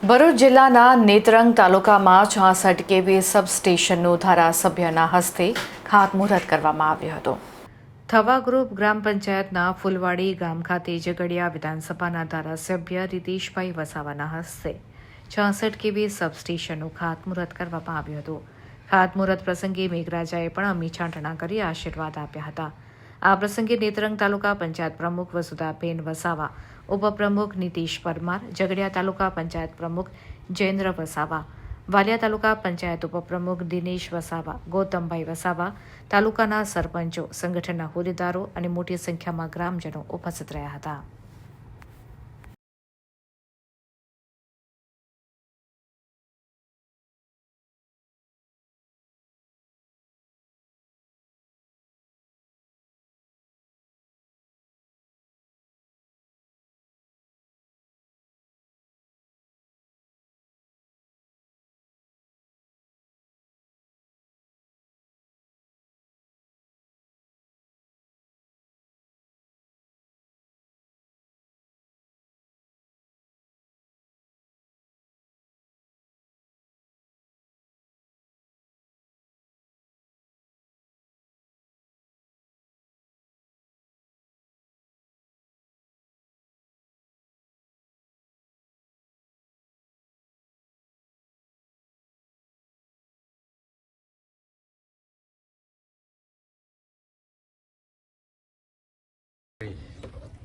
ભરૂચ જિલ્લાના નેત્રંગ તાલુકામાં છાસઠ કેવી સબસ્ટેશનનું ધારાસભ્યના હસ્તે ખાતમુહૂર્ત કરવામાં આવ્યું હતું. થવા ગ્રુપ ગ્રામ પંચાયતના ફૂલવાડી ગામ ખાતે ઝઘડિયા વિધાનસભાના ધારાસભ્ય રીતેશભાઈ વસાવાના હસ્તે છાસઠ કેવી સબસ્ટેશનનું ખાતમુહૂર્ત કરવામાં આવ્યું હતું. ખાતમુહૂર્ત પ્રસંગે મેઘરાજાએ પણ અમી છાંટણા કરી આશીર્વાદ આપ્યા હતા. આ પ્રસંગે નેત્રંગ તાલુકા પંચાયત પ્રમુખ વસુધાબેન વસાવા, ઉપપ્રમુખ નીતિશ પરમાર, ઝઘડિયા તાલુકા પંચાયત પ્રમુખ જયેન્દ્ર વસાવા, વાલિયા તાલુકા પંચાયત ઉપપ્રમુખ દિનેશ વસાવા, ગૌતમભાઈ વસાવા, તાલુકાના સરપંચો, સંગઠનના હોદ્દેદારો અને મોટી સંખ્યામાં ગ્રામજનો ઉપસ્થિત રહ્યા હતા.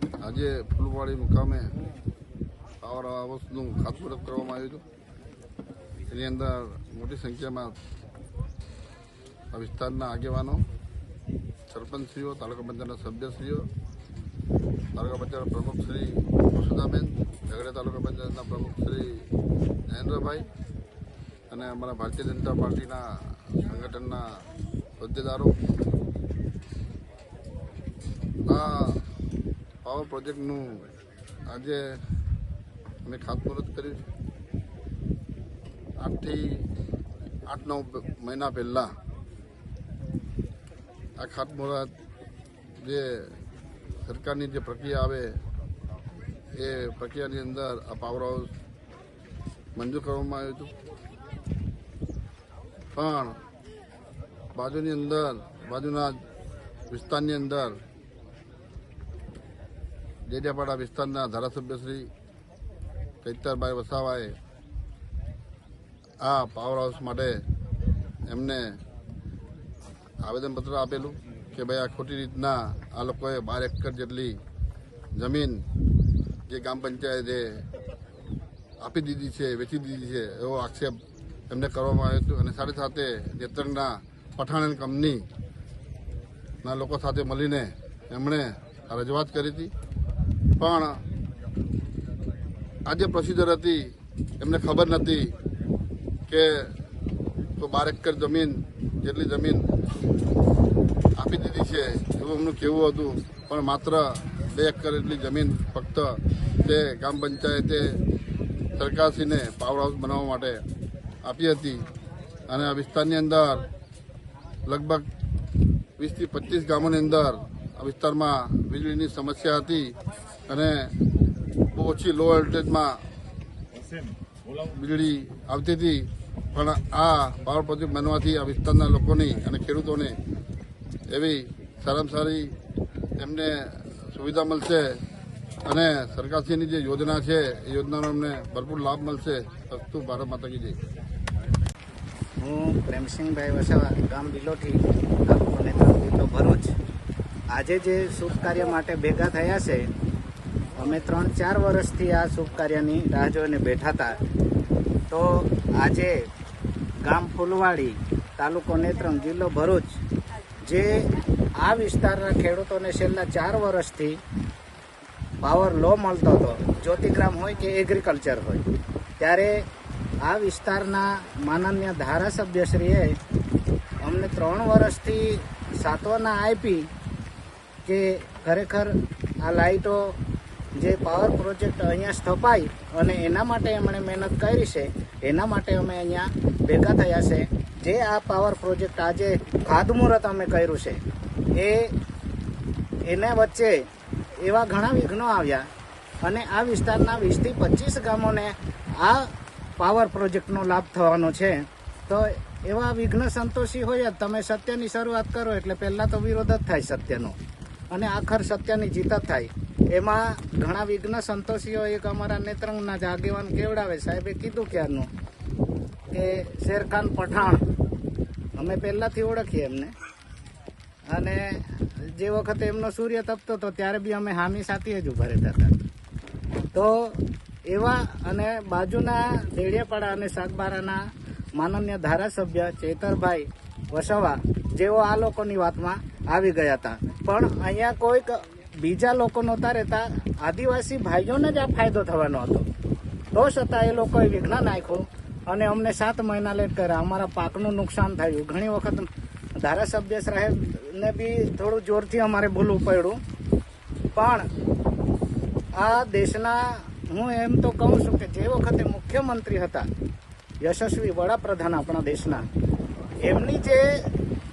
આજે ફૂલવાડી મુકામે પાવર વસ્તુનું ખાતમુહૂર્ત કરવામાં આવ્યું હતું. એની અંદર મોટી સંખ્યામાં આ વિસ્તારના આગેવાનો, સરપંચશ્રીઓ, તાલુકા પંચાયતના સભ્યશ્રીઓ, તાલુકા પંચાયત પ્રમુખ શ્રી વસુદાબેન ઝઘડિયા તાલુકા પંચાયતના પ્રમુખ શ્રી નરેન્દ્રભાઈ અને અમારા ભારતીય જનતા પાર્ટીના સંગઠનના હોદ્દેદારો. આ પાવર પ્રોજેક્ટનું આજે અમે ખાતમુહૂર્ત કર્યું છે. આઠથી આઠ નવ મહિના પહેલાં આ ખાતમુહૂર્ત જે સરકારની જે પ્રક્રિયા આવે એ પ્રક્રિયાની અંદર આ પાવર હાઉસ મંજૂર કરવામાં આવ્યું હતું. પણ બાજુની અંદર, બાજુના વિસ્તારની અંદર ડેડિયાપાડા વિસ્તારના ધારાસભ્ય શ્રી ચૈતરભાઈ વસાવાએ આ પાવર હાઉસ માટે એમને આવેદનપત્ર આપેલું કે ભાઈ આ ખોટી રીતના આ લોકોએ બાર એકર જેટલી જમીન જે ગ્રામ પંચાયતે આપી દીધી છે, વેચી દીધી છે એવો આક્ષેપ એમને કરવામાં આવ્યો હતો અને સાથે સાથે નેત્રંગના પઠાણ કંપનીના લોકો સાથે મળીને એમણે રજૂઆત કરી હતી. પણ આ જે પ્રોસિજર હતી, એમને ખબર નથી કે તો બાર એકર જમીન, જેટલી જમીન આપી દીધી છે, એવું એમનું કહેવું હતું. પણ માત્ર બે એકર એટલી જમીન ફક્ત તે ગ્રામ પંચાયતે સરકારશ્રીને પાવર હાઉસ બનાવવા માટે આપી હતી. અને આ વિસ્તારની અંદર લગભગ વીસથી પચીસ ગામોની અંદર આ વિસ્તારમાં વીજળીની સમસ્યા હતી. અને બહુ ઓછી લો વોલ્ટેજમાં વીજળી આવતી હતી પણ આ પાવર પ્રોજેક્ટ બનવાથી આ વિસ્તારના લોકોની અને ખેડૂતોને એવી સારામાં સારી એમને સુવિધા મળશે અને સરકારશ્રીની જે યોજના છે એ યોજનાનો અમને ભરપૂર લાભ મળશે. અસ્તુ ભારત માતા કી જય. હું પ્રેમસિંહભાઈ વસાવા ગામ બિલોઠી તાલુકો નેત્રંગ ભરૂચ. આજે જે શુભ કાર્ય માટે ભેગા થયા છે અમે ત્રણ ચાર વર્ષથી આ શુભ કાર્યની રાહ જોઈને બેઠા હતા. તો આજે ગામ ફૂલવાડી તાલુકો નેત્રંગ જિલ્લો ભરૂચ, જે આ વિસ્તારના ખેડૂતોને છેલ્લા ચાર વર્ષથી પાવર લો મળતો હતો. જ્યોતિગ્રામ હોય કે એગ્રીકલ્ચર હોય, ત્યારે આ વિસ્તારના માનન્ય ધારાસભ્યશ્રીએ અમને ત્રણ વર્ષથી સાત્વના આપી કે ખરેખર આ લાઇટો જે પાવર પ્રોજેક્ટ અહીંયા સ્થપાય અને એના માટે એમણે મહેનત કરી છે, એના માટે અમે અહીંયા ભેગા થયા છે. જે આ પાવર પ્રોજેક્ટ આજે ખાતમુહૂર્ત અમે કર્યું છે, એ એના વચ્ચે એવા ઘણા વિઘ્નો આવ્યા અને આ વિસ્તારના વીસથી પચીસ ગામોને આ પાવર પ્રોજેક્ટનો લાભ થવાનો છે. તો એવા વિઘ્ન સંતોષી હોય જ તમે સત્યની શરૂઆત કરો એટલે પહેલાં તો વિરોધ જ થાય સત્યનો અને આખર સત્યની જીત જ થાય. એમાં ઘણા વિઘ્ન સંતોષીઓ એક અમારા નેત્રંગના જ આગેવાન કેવડાવે સાહેબે કીધું ક્યારનું? કે શેરખાન પઠાણ. અમે પહેલાંથી ઓળખીએ એમને. અને જે વખતે એમનો સૂર્ય તપતો હતો, ત્યારે બી અમે હામી સાથે જ ઊભા રહેતા હતા. તો એવા અને બાજુના દેડિયાપાડા અને સાગબારાના માનનીય ધારાસભ્ય ચેતરભાઈ વસવા જેઓ આ લોકોની વાતમાં આવી ગયા હતા. પણ અહીંયા કોઈક બીજા લોકો નહોતા રહેતા આદિવાસી ભાઈઓને જ આ ફાયદો થવાનો હતો. તો છતાં એ લોકોએ વિઘ્ન નાખ્યું અને અમને સાત મહિના લેટ કર્યા. અમારા પાકનું નુકસાન થયું. ઘણી વખત ધારાસભ્ય સાહેબને બી થોડું જોરથી અમારે બોલવું પડ્યું પણ આ દેશના હું એમ તો કહું છું કે જે વખતે મુખ્યમંત્રી હતા, યશસ્વી વડાપ્રધાન આપણા દેશના, એમની જે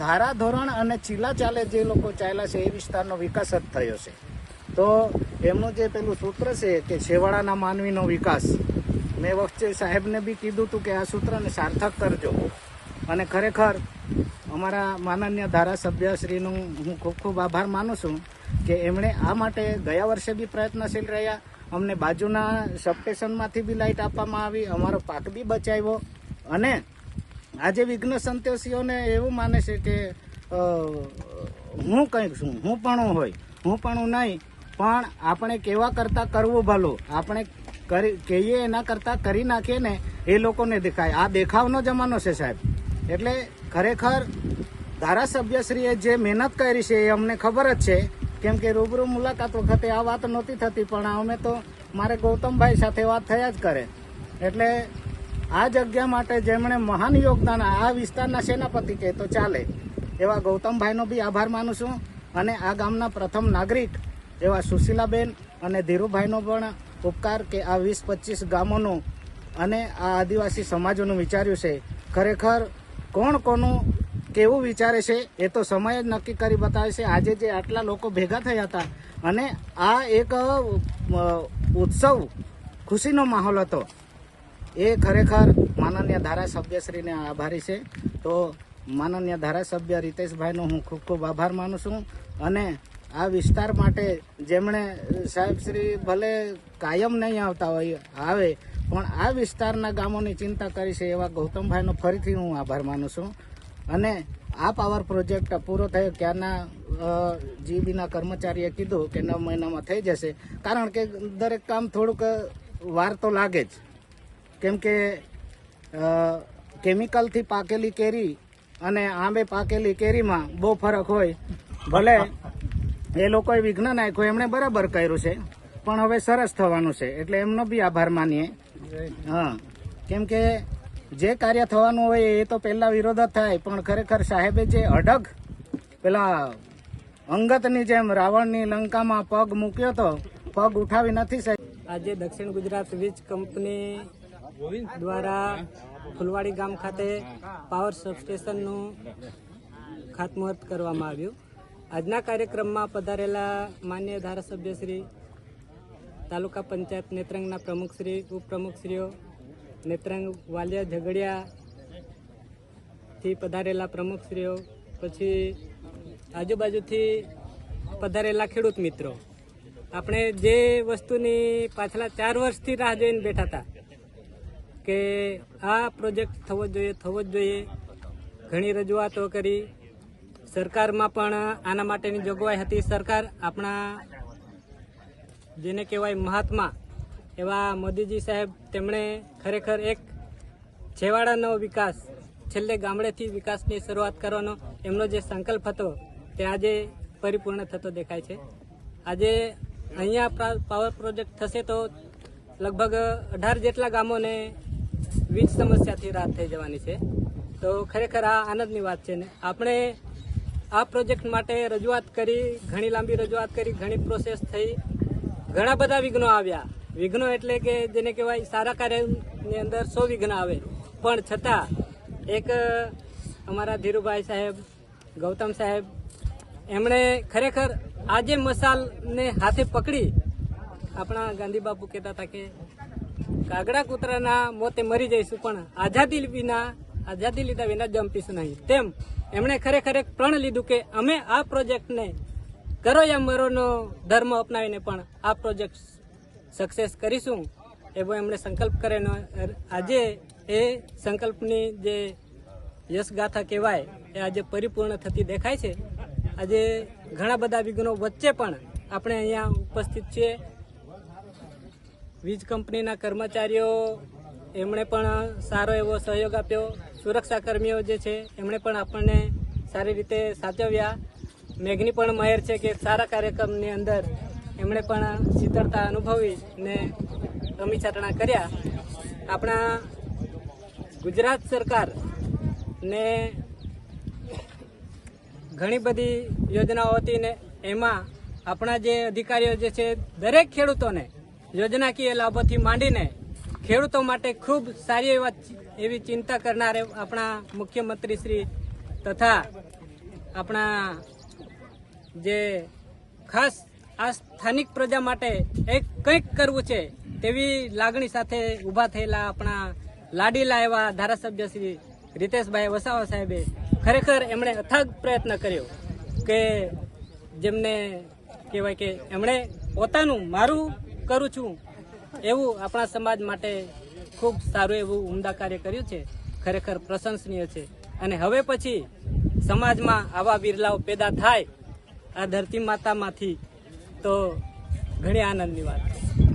ધારા ધોરણ અને ચીલા ચાલે જે લોકો ચાલ્યા છે, એ વિસ્તારનો વિકાસ જ થયો છે. તો એમનું જે પેલું સૂત્ર છે કે છેવાડાના માનવીનો વિકાસ, મેં વખતે સાહેબને બી કીધું હતું કે આ સૂત્રને સાર્થક કરજો. અને ખરેખર અમારા માનન્ય ધારાસભ્યશ્રીનું હું ખૂબ ખૂબ આભાર માનું છું કે એમણે આ માટે ગયા વર્ષે બી પ્રયત્નશીલ રહ્યા. અમને બાજુના સબસ્ટેશનમાંથી બી લાઇટ આપવામાં આવી, અમારો પાક બી બચાવ્યો અને આજે વિઘ્ન સંતોષીઓને એવું માને છે કે હું કંઈક છું, હું પણ હોય, હું પણ નહીં, પણ આપણે કેવા કરતાં કરવું ભલું? આપણે કરી, કહીએ એના કરતાં કરી નાખીએ ને, એ લોકોને દેખાય. આ દેખાવનો જમાનો છે સાહેબ. એટલે ખરેખર ધારાસભ્યશ્રીએ જે મહેનત કરી છે એ અમને ખબર જ છે. કેમ કે રૂબરૂ મુલાકાત વખતે આ વાત નહોતી થતી, પણ અમે તો મારે ગૌતમભાઈ સાથે વાત થયા જ કરે. એટલે આ જગ્યા માટે જેમણે મહાન યોગદાન આ વિસ્તારના સેનાપતિ કહે તો ચાલે. એવા ગૌતમભાઈનો બી આભાર માનું છું. અને આ ગામના પ્રથમ નાગરિક એવા સુશીલાબેન અને ધીરુભાઈનો પણ ઉપકાર કે આ વીસ પચીસ ગામોનું અને આ આદિવાસી સમાજોનું વિચાર્યું છે. ખરેખર કોણ કોનું કેવું વિચારે છે એ તો સમય જ નક્કી કરી બતાવે છે. આજે જે આટલા લોકો ભેગા થયા હતા અને આ એક ઉત્સવ ખુશીનો માહોલ હતો. એ ખરેખર માનનીય ધારાસભ્યશ્રીને આભારી છે. તો માનનીય ધારાસભ્ય રીતેશભાઈનો હું ખૂબ ખૂબ આભાર માનું છું અને આ વિસ્તાર માટે જેમણે સાહેબશ્રી ભલે કાયમ નહીં આવતા હોય, આવે, પણ આ વિસ્તારના ગામોની ચિંતા કરી છે એવા ગૌતમભાઈનો ફરીથી હું આભાર માનું છું. અને આ પાવર પ્રોજેક્ટ પૂરો થયો ક્યાંના જીબીના કર્મચારીએ કીધું કે નવ મહિનામાં થઈ જશે. કારણ કે દરેક કામ થોડુંક વાર તો લાગે જ. કેમ કે કેમિકલથી પાકેલી કેરી અને આંબે પાકેલી કેરીમાં બહુ ફરક હોય. ભલે એ લોકોએ વિઘ્ન નાખ્યું, એમણે બરાબર કર્યું છે, પણ હવે સરસ થવાનું છે, એટલે એમનો બી આભાર માનીએ. હા, કેમ કે જે કાર્ય થવાનું હોય એ તો પહેલાં વિરોધ જ થાય, પણ ખરેખર સાહેબે જે અઢગ, પેલા અંગતની જેમ રાવણની લંકામાં પગ મૂક્યો તો પગ ઉઠાવી નથી સાહેબ આજે દક્ષિણ ગુજરાત વીજ કંપની દ્વારા ફુલવાડી ગામ ખાતે પાવર સબસ્ટેશનનું ખાતમુહૂર્ત કરવામાં આવ્યું. આજના કાર્યક્રમમાં પધારેલા માન્ય ધારાસભ્ય શ્રી, તાલુકા પંચાયત નેત્રંગના પ્રમુખશ્રી ઉપપ્રમુખશ્રીઓ, નેત્રંગ વાલિયા ઝઘડિયાથી પધારેલા પ્રમુખશ્રીઓ, પછી આજુબાજુથી પધારેલા ખેડૂત મિત્રો. આપણે જે વસ્તુની પાછલા ચાર વર્ષથી રાહ જોઈને બેઠા હતા કે આ પ્રોજેક્ટ થવો જોઈએ, થવો જ જોઈએ. ઘણી રજૂઆતો કરી. સરકારમાં પણ આના માટેની જોગવાઈ હતી. સરકાર આપણા જેને કહેવાય મહાત્મા એવા મોદીજી સાહેબ, તેમણે ખરેખર એક છેવાડાનો વિકાસ, છેલ્લે ગામડેથી વિકાસની શરૂઆત કરવાનો એમનો જે સંકલ્પ હતો, તે આજે પરિપૂર્ણ થતો દેખાય છે. આજે અહીંયા પાવર પ્રોજેક્ટ થશે તો લગભગ અઢાર જેટલા ગામોને વીજ સમસ્યાથી રાહત થઈ જવાની છે. તો ખરેખર આ આનંદની વાત છે ને. આપણે આ પ્રોજેક્ટ માટે રજૂઆત કરી, ઘણી લાંબી રજૂઆત કરી, ઘણી પ્રોસેસ થઈ. ઘણા બધા વિઘ્નો આવ્યા. વિઘ્નો એટલે કે જેને કહેવાય સારા કાર્યની અંદર સો વિઘ્ન આવે. પણ છતાં એક, અમારા ધીરુભાઈ સાહેબ, ગૌતમ સાહેબ, એમણે ખરેખર આજે મસાલને હાથે પકડી, આપણા ગાંધી બાપુ કહેતા હતા કે કાગડા કૂતરાના મોતે મરી જઈશું, પણ આઝાદી વિના આઝાદી લીધા વિના જંપીશું નહીં. તેમ એમણે ખરેખર એક પ્રણ લીધું કે અમે આ પ્રોજેક્ટને કરો યા મરોનો ધર્મ અપનાવીને પણ આ પ્રોજેક્ટ સક્સેસ કરીશું એવો એમણે સંકલ્પ કરેલો. આજે એ સંકલ્પની જે યશગાથા કહેવાય, એ આજે પરિપૂર્ણ થતી દેખાય છે. આજે ઘણા બધા વિઘ્નો વચ્ચે પણ આપણે અહીંયા ઉપસ્થિત છીએ. વીજ કંપનીના કર્મચારીઓ, એમણે પણ સારો એવો સહયોગ આપ્યો. સુરક્ષા કર્મીઓ જે છે, એમણે પણ આપણને સારી રીતે સાચવ્યા. મેઘની પણ મહેર છે કે સારા કાર્યક્રમની અંદર એમણે પણ શીતળતા અનુભવી ને અમીચાટણા કર્યા. આપણા ગુજરાત સરકાર ને ઘણી બધી યોજનાઓ હતી ને એમાં આપણા જે અધિકારીઓ જે છે, દરેક ખેડૂતોને યોજનાકીય લાભોથી માંડીને ખેડૂતો માટે ખૂબ સારી એવા એવી ચિંતા કરનાર આપણા મુખ્યમંત્રી શ્રી તથા આપણા જે ખાસ આ સ્થાનિક પ્રજા માટે એક કંઈક કરવું છે તેવી લાગણી સાથે ઊભા થયેલા આપણા લાડીલા એવા ધારાસભ્ય શ્રી રીતેશભાઈ વસાવા સાહેબે ખરેખર એમણે અથાગ પ્રયત્ન કર્યો કે જેમને કહેવાય કે એમણે પોતાનું મારું કરું છું. એવું આપણા સમાજ માટે ખૂબ સારું એવું ઉમદા કાર્ય કર્યું છે. ખરેખર પ્રશંસનીય છે. અને હવે પછી સમાજમાં આવા બિરલાઓ પેદા થાય આ ધરતી માતામાંથી તો ઘણી આનંદની વાત છે.